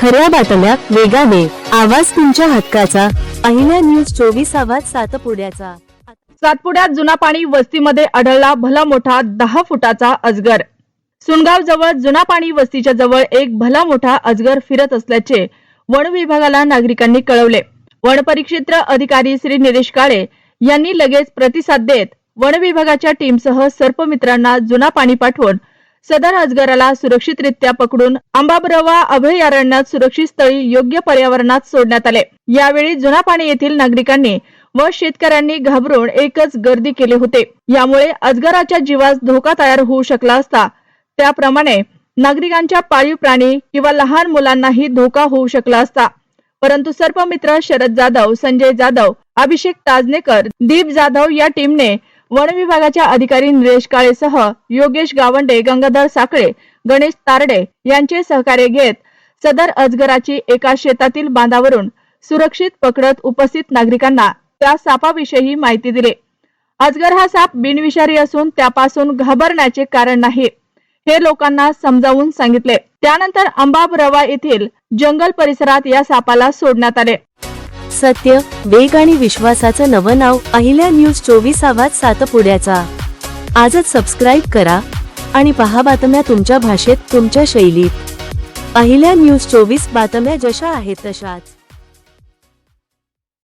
खऱ्या बातम्या वेगाने. आवाज तुमच्या हक्काचा. पहिल्या न्यूज चोवीस आवाज सातपुड्याचा. सातपुड्यात जुना पाणी वस्तीमध्ये आढळला भला मोठा दहा फुटाचा अजगर. सुनगाव जवळ जुना पाणी वस्तीच्या जवळ एक भला मोठा अजगर फिरत असल्याचे वन विभागाला नागरिकांनी कळवले. वन परिक्षेत्र अधिकारी श्री निलेश काळे यांनी लगेच प्रतिसाद देत वन विभागाच्या टीमसह सर्पमित्रांना जुना पाणी पाठवून सदर अजगराला सुरक्षितरित्या पकडून आंबाबरवा अभयारण्यात सुरक्षित स्थळी योग्य पर्यावरणात सोडण्यात आले. यावेळी जुना पाणी येथील नागरिकांनी व शेतकऱ्यांनी घाबरून एकच गर्दी केले होते. यामुळे अजगराच्या जीवास धोका तयार होऊ शकला असता त्याप्रमाणे नागरिकांच्या पाळीव प्राणी किंवा लहान मुलांनाही धोका होऊ शकला असता. परंतु सर्पमित्र शरद जाधव संजय जाधव अभिषेक ताजनेकर दीप जाधव या टीमने वन विभागाच्या अधिकारी निलेश काळेसह योगेश गावंडे गंगाधर साखळे गणेश तारडे यांचे सहकार्य घेत सदर अजगराची एका शेतातील बांधावरून सुरक्षित पकडत उपस्थित नागरिकांना त्या सापाविषयी माहिती दिली. अजगर हा साप बिनविषारी असून त्यापासून घाबरण्याचे कारण नाही हे लोकांना समजावून सांगितले. त्यानंतर अंबाबरवा येथील जंगल परिसरात या सापाला सोडण्यात आले. सत्य वेग आणि विश्वासाचं नवं नाव अहिल्या न्यूज चोवीस आवाज सातपुड्याचा. आजच सबस्क्राईब करा आणि पहा बातम्या तुमच्या भाषेत तुमच्या शैलीत. अहिल्या न्यूज चोवीस बातम्या जशा आहेत तशाच.